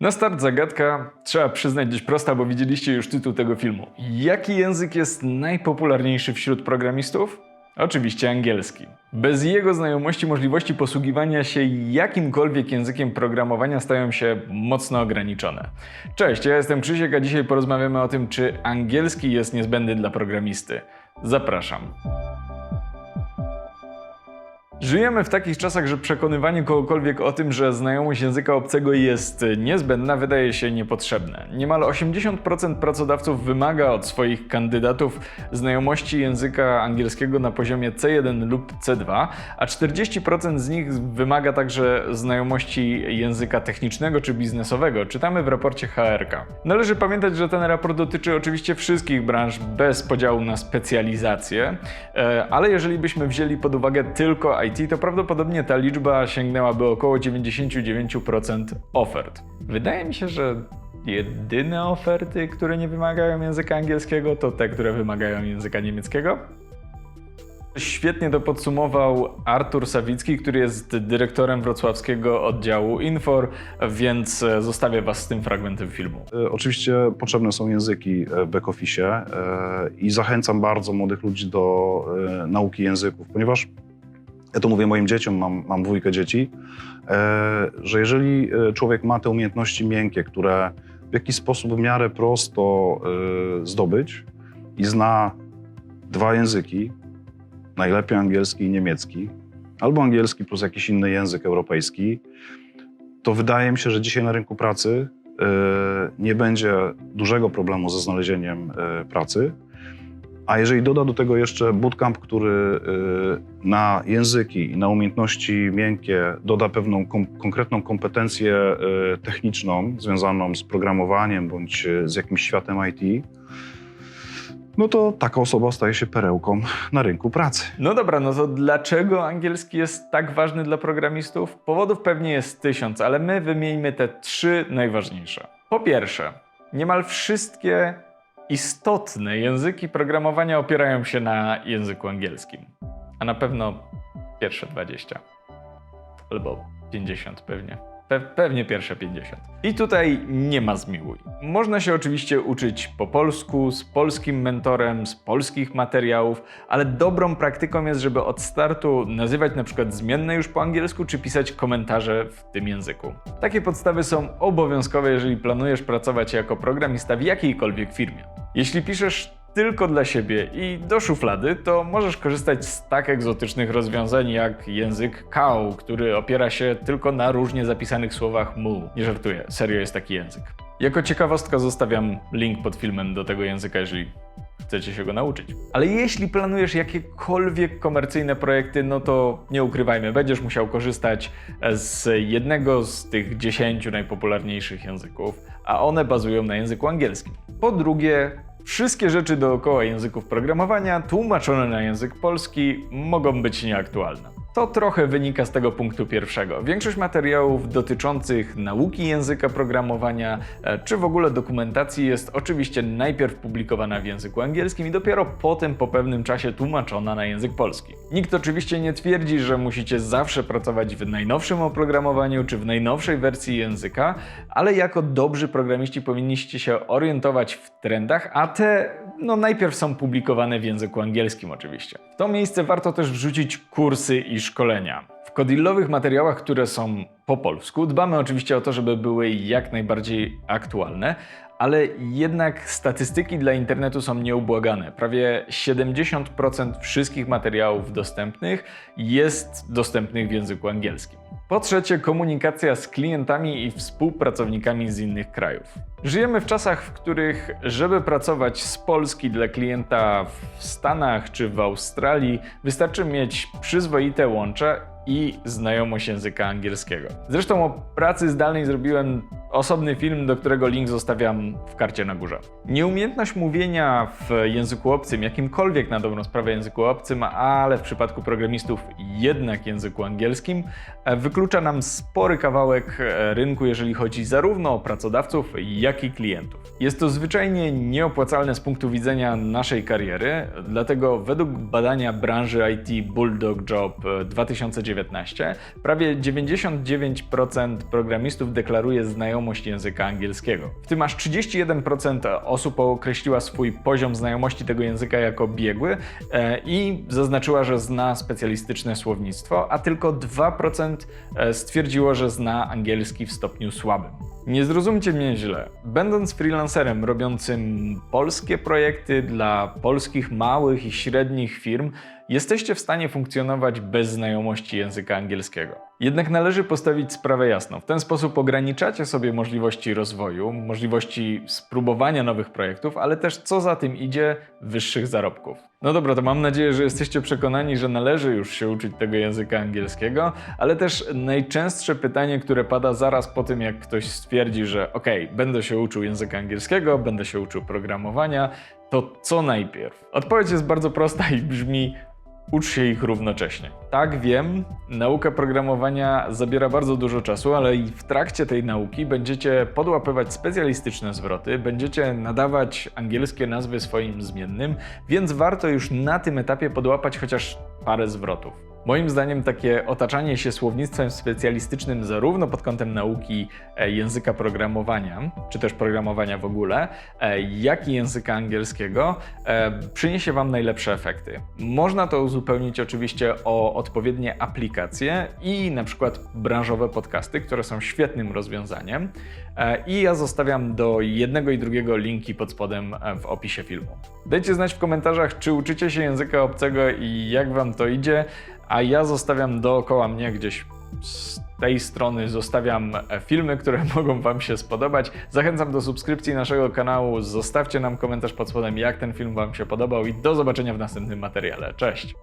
Na start zagadka, trzeba przyznać dość prosta, bo widzieliście już tytuł tego filmu. Jaki język jest najpopularniejszy wśród programistów? Oczywiście angielski. Bez jego znajomości możliwości posługiwania się jakimkolwiek językiem programowania stają się mocno ograniczone. Cześć, ja jestem Krzysiek, a dzisiaj porozmawiamy o tym, czy angielski jest niezbędny dla programisty. Zapraszam. Żyjemy w takich czasach, że przekonywanie kogokolwiek o tym, że znajomość języka obcego jest niezbędna, wydaje się niepotrzebne. Niemal 80% pracodawców wymaga od swoich kandydatów znajomości języka angielskiego na poziomie C1 lub C2, a 40% z nich wymaga także znajomości języka technicznego czy biznesowego. Czytamy w raporcie HRK. Należy pamiętać, że ten raport dotyczy oczywiście wszystkich branż bez podziału na specjalizacje, e, ale jeżeli byśmy wzięli pod uwagę tylko IT, to prawdopodobnie ta liczba sięgnęłaby około 99% ofert. Wydaje mi się, że jedyne oferty, które nie wymagają języka angielskiego, to te, które wymagają języka niemieckiego. Świetnie to podsumował Artur Sawicki, który jest dyrektorem wrocławskiego oddziału Infor, więc e, zostawię Was z tym fragmentem filmu. E, Oczywiście potrzebne są języki w back-office e, i zachęcam bardzo młodych ludzi do e, nauki języków, ponieważ ja to mówię moim dzieciom, mam, mam dwójkę dzieci, e, że jeżeli e, człowiek ma te umiejętności miękkie, które w jakiś sposób w miarę prosto e, zdobyć i zna dwa języki, najlepiej angielski i niemiecki, albo angielski plus jakiś inny język europejski, to wydaje mi się, że dzisiaj na rynku pracy nie będzie dużego problemu ze znalezieniem pracy. A jeżeli doda do tego jeszcze bootcamp, który e, na języki i na umiejętności miękkie doda pewną kom- konkretną kompetencję e, techniczną związaną z programowaniem bądź e, z jakimś światem IT, no to taka osoba staje się perełką na rynku pracy. No dobra, no to dlaczego angielski jest tak ważny dla programistów? Powodów pewnie jest tysiąc, ale my wymieńmy te trzy najważniejsze. Po pierwsze, niemal wszystkie istotne języki programowania opierają się na języku angielskim. A na pewno pierwsze 20. Albo 50 pewnie. Pe pewnie pierwsze 50. I tutaj nie ma zmiłuj. Można się oczywiście uczyć po polsku, z polskim mentorem, z polskich materiałów, ale dobrą praktyką jest, żeby od startu nazywać na przykład zmienne już po angielsku, czy pisać komentarze w tym języku. Takie podstawy są obowiązkowe, jeżeli planujesz pracować jako programista w jakiejkolwiek firmie. Jeśli piszesz tylko dla siebie i do szuflady, to możesz korzystać z tak egzotycznych rozwiązań jak język KAU, który opiera się tylko na różnie zapisanych słowach mu. Nie żartuję, serio jest taki język. Jako ciekawostka zostawiam link pod filmem do tego języka, jeżeli chcecie się go nauczyć. Ale jeśli planujesz jakiekolwiek komercyjne projekty, no to nie ukrywajmy, będziesz musiał korzystać z jednego z tych 10 najpopularniejszych języków, a one bazują na języku angielskim. Po drugie, Wszystkie rzeczy dookoła języków programowania tłumaczone na język polski mogą być nieaktualne. To trochę wynika z tego punktu pierwszego. Większość materiałów dotyczących nauki języka programowania e, czy w ogóle dokumentacji jest oczywiście najpierw publikowana w języku angielskim i dopiero potem po pewnym czasie tłumaczona na język polski. Nikt oczywiście nie twierdzi, że musicie zawsze pracować w najnowszym oprogramowaniu czy w najnowszej wersji języka, ale jako dobrzy programiści powinniście się orientować w trendach, a te no najpierw są publikowane w języku angielskim oczywiście. W to miejsce warto też wrzucić kursy i szkolenia. W Codillowych materiałach, które są po polsku, dbamy oczywiście o to, żeby były jak najbardziej aktualne, ale jednak statystyki dla internetu są nieubłagane. Prawie 70% wszystkich materiałów dostępnych jest dostępnych w języku angielskim. Po trzecie, komunikacja z klientami i współpracownikami z innych krajów. Żyjemy w czasach, w których, żeby pracować z Polski dla klienta w Stanach czy w Australii, wystarczy mieć przyzwoite łącze i znajomość języka angielskiego. Zresztą o pracy zdalnej zrobiłem osobny film, do którego link zostawiam w karcie na górze. Nieumiejętność mówienia w języku obcym, jakimkolwiek na dobrą sprawę języku obcym, ale w przypadku programistów jednak języku angielskim, wyklucza nam spory kawałek e, rynku, jeżeli chodzi zarówno o pracodawców, jak i klientów. Jest to zwyczajnie nieopłacalne z punktu widzenia naszej kariery, dlatego według badania branży IT Bulldog Job e, 2019 Prawie 99% programistów deklaruje znajomość języka angielskiego. W tym aż 31% osób określiła swój poziom znajomości tego języka jako biegły e, i zaznaczyła, że zna specjalistyczne słownictwo, a tylko 2% e, stwierdziło, że zna angielski w stopniu słabym. Nie zrozumcie mnie źle. Będąc freelancerem robiącym polskie projekty dla polskich małych i średnich firm, jesteście w stanie funkcjonować bez znajomości języka angielskiego. Jednak należy postawić sprawę jasno. W ten sposób ograniczacie sobie możliwości rozwoju, możliwości spróbowania nowych projektów, ale też co za tym idzie, wyższych zarobków. No dobra, to mam nadzieję, że jesteście przekonani, że należy już się uczyć tego języka angielskiego, ale też najczęstsze pytanie, które pada zaraz po tym, jak ktoś stwierdzi, że ok, będę się uczył języka angielskiego, będę się uczył programowania, to co najpierw? Odpowiedź jest bardzo prosta i brzmi Ucz się ich równocześnie. Tak, wiem, nauka programowania zabiera bardzo dużo czasu, ale i w trakcie tej nauki będziecie podłapywać specjalistyczne zwroty, będziecie nadawać angielskie nazwy swoim zmiennym, więc warto już na tym etapie podłapać chociaż parę zwrotów. Moim zdaniem takie otaczanie się słownictwem specjalistycznym zarówno pod kątem nauki e, języka programowania, czy też programowania w ogóle, e, jak i języka angielskiego e, przyniesie Wam najlepsze efekty. Można to uzupełnić oczywiście o odpowiednie aplikacje i na przykład branżowe podcasty, które są świetnym rozwiązaniem. I ja zostawiam do jednego i drugiego linki pod spodem w opisie filmu. Dajcie znać w komentarzach, czy uczycie się języka obcego i jak Wam to idzie, a ja zostawiam dookoła mnie gdzieś z tej strony zostawiam e, filmy, które mogą Wam się spodobać. Zachęcam do subskrypcji naszego kanału. Zostawcie nam komentarz pod spodem, jak ten film Wam się podobał i do zobaczenia w następnym materiale. Cześć!